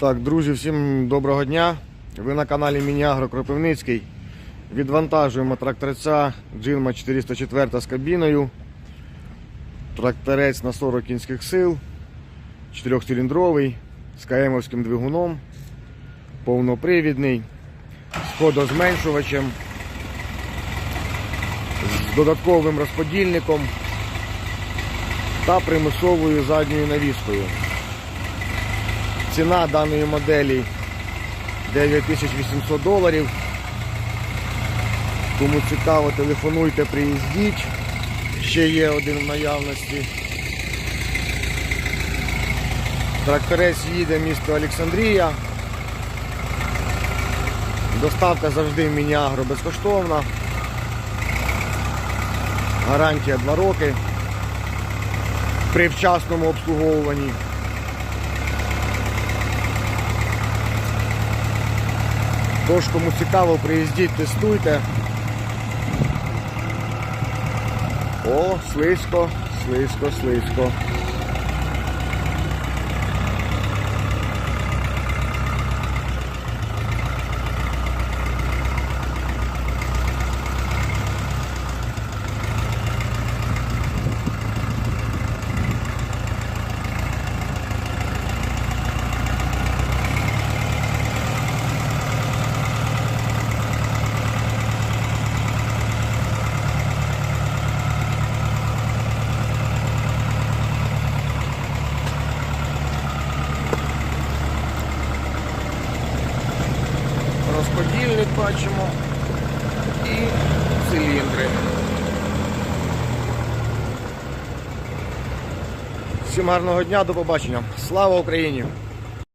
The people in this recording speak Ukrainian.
Так, друзі, всім доброго дня. Ви на каналі Мініагро Кропивницький. Відвантажуємо тракторця Джинма 404 з кабіною. Тракторець на 40 кінських сил, 4-циліндровий, з КМовським двигуном, повнопривідний, з ходозменшувачем, з додатковим розподільником та примусовою задньою навіскою. Ціна даної моделі 9800 доларів. Кому цікаво, телефонуйте, приїздіть. Ще є один в наявності. Тракторець їде місто Олександрія. Доставка завжди в Мініагро безкоштовна. Гарантія 2 роки. При вчасному обслуговуванні. Тож, кому цікаво, приїздіть, тестуйте. О, слизько, слизько, слизько. Розподільник бачимо і циліндри. Всім гарного дня, до побачення. Слава Україні!